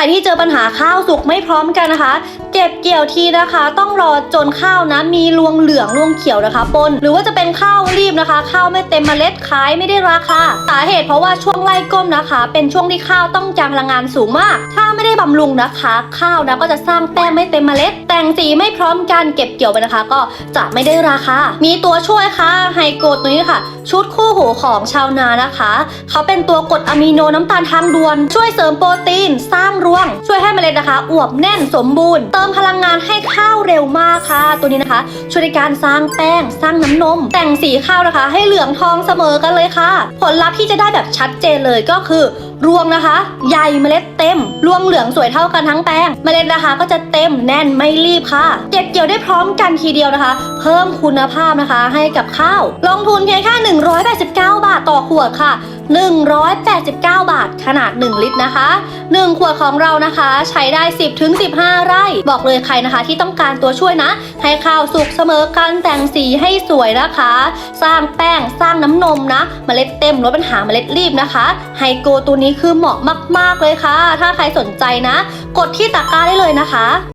รที่เจอปัญหาข้าวสุกไม่พร้อมกันนะคะ เก็บเกี่ยวทีนะคะ ต้องรอจนข้าวนะมีรวงเหลืองรวงเขียวนะคะปนหรือว่าจะเป็นข้าวรีบนะคะ ข้าวไม่เต็มเมล็ดขายไม่ได้ราคาสาเหตุเพราะว่าช่วงไล่ก้มนะคะ เป็นช่วงที่ข้าวต้องการพลังงานสูงมาก ถ้าไม่ได้บำรุงนะคะ ข้าวนะก็จะสร้างแป้งไม่เต็มเมล็ด แต่งสีไม่พร้อมกันเก็บเกี่ยวไปนะคะ ก็จะไม่ได้ราคามีตัวช่วยค่ะไฮโกรดตัวนี้ค่ะ ชุดคู่หูของชาวนานะคะ เขาเป็นตัวกรดอะมิโนน้ำตาลทางด่วน ช่วยเสริมโปรตีนสร้างรวง ช่วยให้เมล็ดนะคะ อวบแน่นสมบูรณ์ เติมพลังงานให้ข้าวเร็วมากค่ะ ตัวนี้นะคะ ช่วยในการสร้างแป้ง สร้างน้ำนม แต่งสีข้าวนะคะ ให้เหลืองทองเสมอกันเลยค่ะ ผลลัพธ์ที่จะได้แบบชัดเจนเลยก็คือรวงนะคะ ใหญ่เมล็ดเต็ม รวงเหลืองสวยเท่ากันทั้งแป้งเมล็ดนะคะก็จะเต็มแน่นไม่รีบค่ะ เก็บเกี่ยวได้พร้อมกันทีเดียวนะคะ เพิ่มคุณภาพนะคะให้กับข้าว ลงทุนเพียงแค่ 189 บาทต่อขวดค่ะ 189 บาท ขนาด 1 ลิตรนะคะ 1 ขวดของเรานะคะ ใช้ได้ 10ถึง15 ไร่ บอกเลยใครนะคะ ที่ต้องการตัวช่วยนะ ให้ข้าวสุกเสมอกันแต่งสีให้สวยนะคะ สร้างแป้งสร้างน้ำนมนะเมล็ดเต็มลดปัญหาเมล็ดรีบนะคะไฮโกตัวนี้คือเหมาะมาก ๆ เลยค่ะ ถ้าใครสนใจนะ กดที่ตะกร้าได้เลยนะคะ